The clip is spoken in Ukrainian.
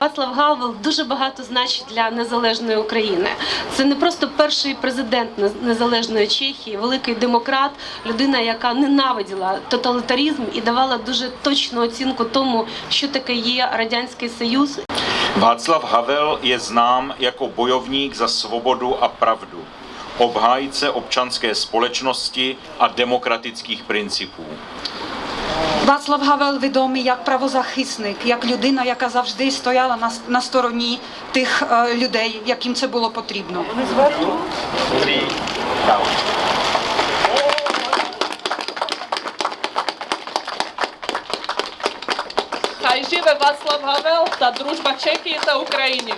Вацлав Гавел дуже багато значить для незалежної України. Це не просто перший президент незалежної Чехії, великий демократ, людина, яка ненавиділа тоталітаризм і давала дуже точну оцінку тому, що таке є радянський союз Václav Havel je znám jako bojovník za svobodu a pravdu, obhájce občanské společnosti a demokratických principů. Вацлав Гавел відомий як правозахисник, як людина, яка завжди стояла на, на стороні тих е, людей, яким це було потрібно. Хай живе Вацлав Гавел та дружба Чехії та України.